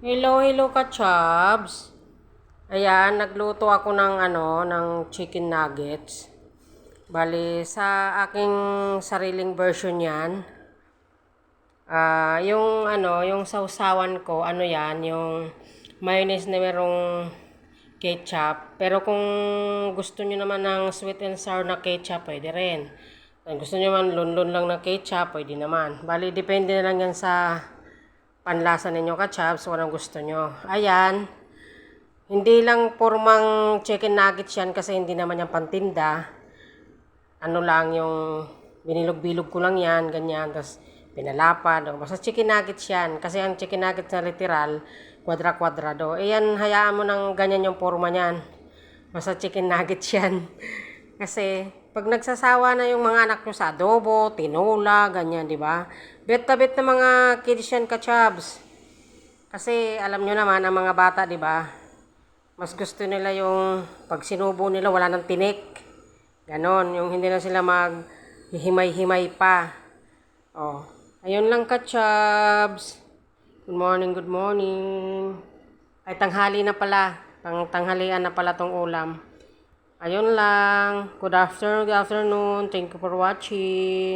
Hello, hello ka, Chubs. Ayan, nagluto ako ng ano, ng chicken nuggets. Bali, sa aking sariling version yan. Ah, yung ano, yung sausawan ko, ano yan, yung mayonnaise na merong ketchup. Pero kung gusto nyo naman ng sweet and sour na ketchup, pwede rin. Kung gusto nyo man lunlun lang na ketchup, pwede naman. Bali, depende na lang yan sa panlasa ninyo ka-chaps, kung gusto nyo. Ayan, hindi lang pormang chicken nuggets yan kasi hindi naman yan pantinda. Ano lang yung binilog-bilog ko lang yan, ganyan. Tapos pinalapad. O, basta chicken nuggets yan. Kasi ang chicken nuggets na literal, kwadra-kwadrado. E yan, hayaan mo ng ganyan yung forma niyan. Basta chicken nuggets yan. Kasi pag nagsasawa na yung mga anak nyo sa adobo, tinola, ganyan, di ba? Bet na bet na mga kids yan ka-chubs. Kasi alam nyo naman, ang mga bata, di ba? Mas gusto nila yung pag sinubo nila, wala nang tinik. Ganon, yung hindi na sila mag himay-himay pa. Oh, ayun lang ka-chubs. Good morning, good morning. Ay, tanghali na pala. Pang tanghalian na pala tong ulam. Ayun lang. Good afternoon, good afternoon. Thank you for watching.